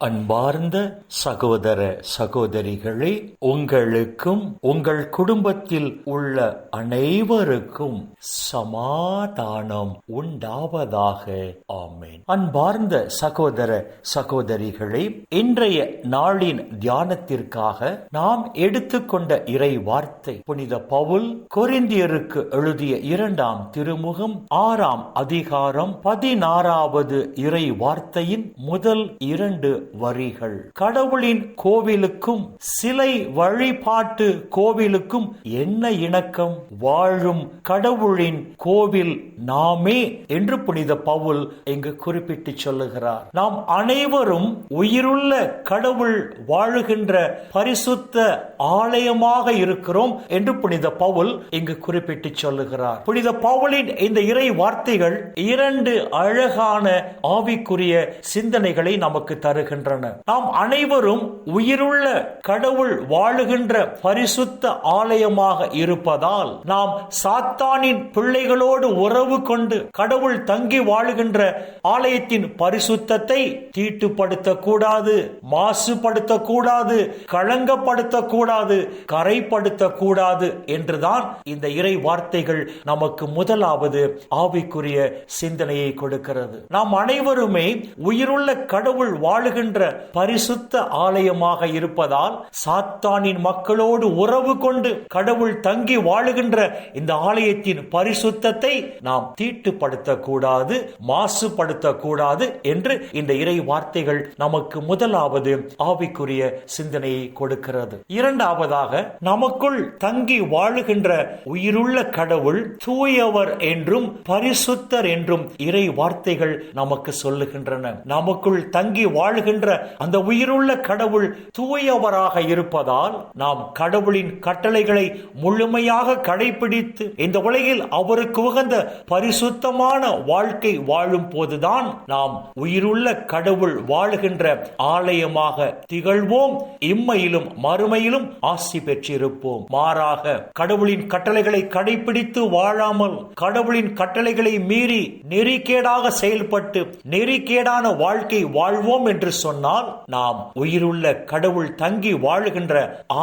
அன்பார்ந்த சகோதர சகோதரிகளே உங்களுக்கும் உங்கள் குடும்பத்தில் உள்ள அனைவருக்கும் சமாதானம் உண்டாவதாக. ஆமேன். அன்பார்ந்த சகோதர சகோதரிகளே இன்றைய நாளின் தியானத்திற்காக நாம் எடுத்துக்கொண்ட இறை வார்த்தை புனித பவுல் கொரிந்தியருக்கு எழுதிய இரண்டாம் திருமுகம் ஆறாம் அதிகாரம் பதினாறாவது இறை வார்த்தையின் முதல் இரண்டு வரிகள். கடவுளின் கோவிலுக்கும் சிலை வழிபாட்டு கோவிலுக்கும் என்ன இணக்கம்? வாழும் கடவுளின் கோவில் நாமே என்று புனித பவுல் இங்கு குறிப்பிட்டு சொல்லுகிறார். நாம் அனைவரும் உயிருள்ள கடவுள் வாழுகின்ற பரிசுத்த ஆலயமாக இருக்கிறோம் என்று புனித பவுல் இங்கு குறிப்பிட்டு சொல்லுகிறார். புனித பவுலின் இந்த இறை வார்த்தைகள் இரண்டு அழகான ஆவிக்குரிய சிந்தனைகளை நமக்கு தருகின்றன. நாம் அனைவரும் உயிருள்ள கடவுள் வாழுகின்ற பரிசுத்த ஆலயமாக இருப்பதால் நாம் சாத்தானின் பிள்ளைகளோடு உறவு கொண்டு கடவுள் தங்கி வாழுகின்ற ஆலயத்தின் பரிசுத்தத்தை தீட்டுப்படுத்த கூடாது மாசுபடுத்த கூடாது களங்கப்படுத்த கூடாது கரைப்படுத்த கூடாது என்றுதான் இந்த இறை வார்த்தைகள் நமக்கு முதலாவது ஆவிக்குரிய சிந்தனையை கொடுக்கிறது. நாம் அனைவருமே உயிருள்ள கடவுள் வாழுகின்ற பரிசுத்த ஆலயமாக இருப்பதால் சாத்தானின் மக்களோடு உறவு கொண்டு கடவுள் தங்கி வாழுகின்ற இந்த ஆலயத்தின் பரிசுத்தத்தை நாம் தீட்டுப்படுத்த கூடாது மாசுபடுத்த கூடாது என்று இந்த இறை வார்த்தைகள் நமக்கு முதலாவது ஆவிக்குரிய சிந்தனையை கொடுக்கிறது. இரண்டாவதாக நமக்குள் தங்கி வாழுகின்ற உயிருள்ள கடவுள் தூயவர் என்றும் பரிசுத்தர் என்றும் இறை வார்த்தைகள் நமக்கு சொல்லுகின்றன. நமக்குள் தங்கி வாழ்கின்ற அந்த உயிருள்ள கடவுள் தூயவராக இருப்பதால் நாம் கடவுளின் கட்டளைகளை முழுமையாக கடைபிடித்து இந்த உலகில் அவருக்கு உகந்த பரிசுத்தமான வாழ்க்கை வாழும் போதுதான் நாம் உயிருள்ள கடவுள் வாழுகின்ற ஆலயமாக திகழ்வோம் இம்மையிலும் மறுமையிலும் ஆசி பெற்றிருப்போம். மாறாக கடவுளின் கட்டளைகளை கடைபிடித்து வாழாமல் கடவுளின் கட்டளைகளை மீறி நெறிக்கேடாக செயல்பட்டு நெறிக்கேடான வாழ்க்கை வாழ்வோம் என்று சொன்னால் நாம் உயிருள்ள கடவுள் தங்கி வாழுகின்ற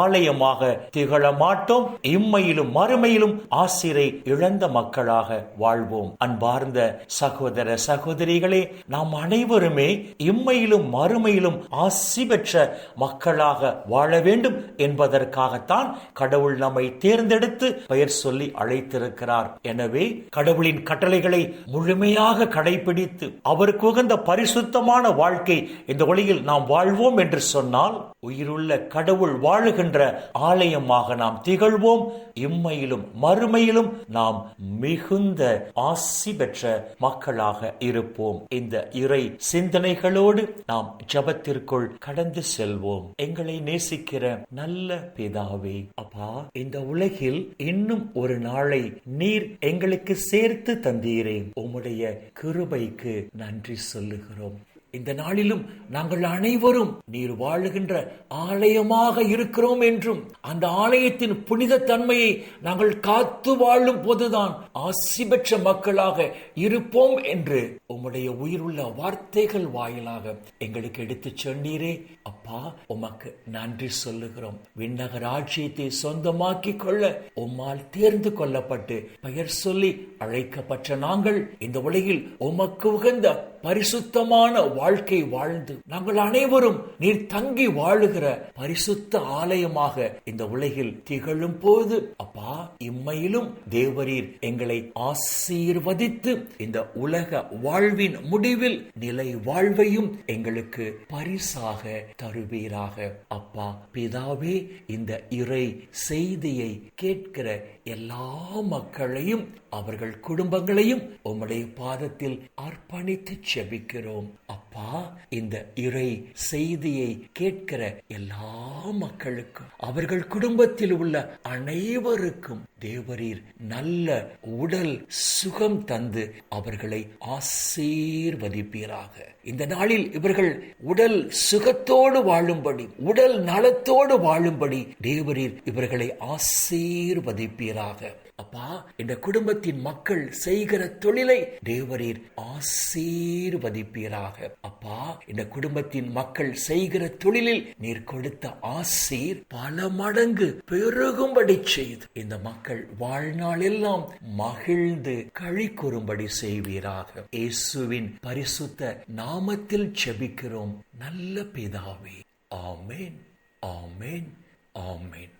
ஆலயமாக திகழ மாட்டோம் இம்மையிலும் மறுமையிலும் ஆசிரை இழந்த மக்களாக வாழ்வோம். அன்பார்ந்த சகோதர சகோதரிகளே நாம் அனைவருமே இம்மையிலும் மறுமையிலும் ஆசி பெற்ற மக்களாக வாழ வேண்டும் என்பதற்காகத்தான் கடவுள் நம்மை தேர்ந்தெடுத்து பெயர் சொல்லி அழைத்திருக்கிறார். எனவே கடவுளின் கட்டளைகளை முழுமையாக கடைபிடித்து அவருக்கு உகந்த பரிசுத்தமான வாழ்க்கை இந்த உலகில் நாம் வாழ்வோம் என்று சொன்னால் உயிருள்ள கடவுள் வாழுகின்ற ஆலயமாக நாம் திகழ்வோம். இம்மையிலும் மறுமையிலும் நாம் மிகுந்த ஆசி பெற்ற மக்களாக இருப்போம். இந்த இறை சிந்தனைகளோடு நாம் ஜபத்திற்குள் கடந்து செல்வோம். எங்களை நேசிக்கிற நல்ல பிதாவே அப்பா இந்த உலகில் இன்னும் ஒரு நாளை நீர் எங்களுக்கு சேர்த்து தந்தீரே. உம்முடைய கிருபைக்கு நன்றி சொல்லுகிறோம். இந்த நாளிலும் நாங்கள் அனைவரும் நீர் வாழுகின்ற ஆலயமாக இருக்கிறோம் என்றும் அந்த ஆலயத்தின் புனித தன்மையை நாங்கள் காத்து வாழும் போதுதான் ஆசிபெற்ற மக்களாக இருப்போம் என்று உம்முடைய உயிருள்ள வார்த்தைகள் வாயிலாக எங்களுக்கு எடுத்துச் சொன்னீரே. அப்பா உமக்கு நன்றி சொல்லுகிறோம். விண்ணக ராஜ்யத்தை சொந்தமாக்கி கொள்ள உம்மால் தேர்ந்து கொள்ளப்பட்டு பெயர் சொல்லி அழைக்கப்பட்ட நாங்கள் இந்த உலகில் உமக்கு உகந்த பரிசுத்தமான வாழ்க்கை வாழ்ந்து நாங்கள் அனைவரும் நீர் தங்கி வாழுகிற பரிசுத்த ஆலயமாக இந்த உலகில் திகழும் போது அப்பா இம்மையிலும் தேவரீர் எங்களை ஆசீர்வதித்து இந்த உலக வாழ்வின் முடிவில் நிலை வாழ்வையும் எங்களுக்கு பரிசாக தருவீராக. அப்பா பிதாவே இந்த இறை செய்தியை கேட்கிற எல்லா மக்களையும் அவர்கள் குடும்பங்களையும் உம்முடைய பாதத்தில் அர்ப்பணித்து ஜெபிக்கிறோம் அப்பா இந்த இறை செய்தியை கேட்கிற எல்லா மக்களுக்கும் அவர்கள் குடும்பத்தில் உள்ள அனைவருக்கும் தேவரீர் நல்ல உடல் சுகம் தந்து அவர்களை ஆசீர்வதிப்பீராக. இந்த நாளில் இவர்கள் உடல் சுகத்தோடு வாழும்படி உடல் நலத்தோடு வாழும்படி தேவரீர் இவர்களை ஆசீர்வதிப்பீராக. அப்பா இந்த குடும்பத்தின் மக்கள் செய்கிற தொழிலை தேவரீர் ஆசீர்வதிப்பீராக அப்பா இந்த குடும்பத்தின் மக்கள் செய்கிற தொழிலில் நீர் கொடுத்த ஆசீர் பல மடங்கு பெருகும்படி செய்து இந்த மக்கள் வாழ்நாள் எல்லாம் மகிழ்ந்து கழி கூறும்படி செய்வீராக. இயேசுவின் பரிசுத்த நாமத்தில் செபிக்கிறோம் நல்ல பிதாவே ஆமேன் ஆமேன் ஆமேன்.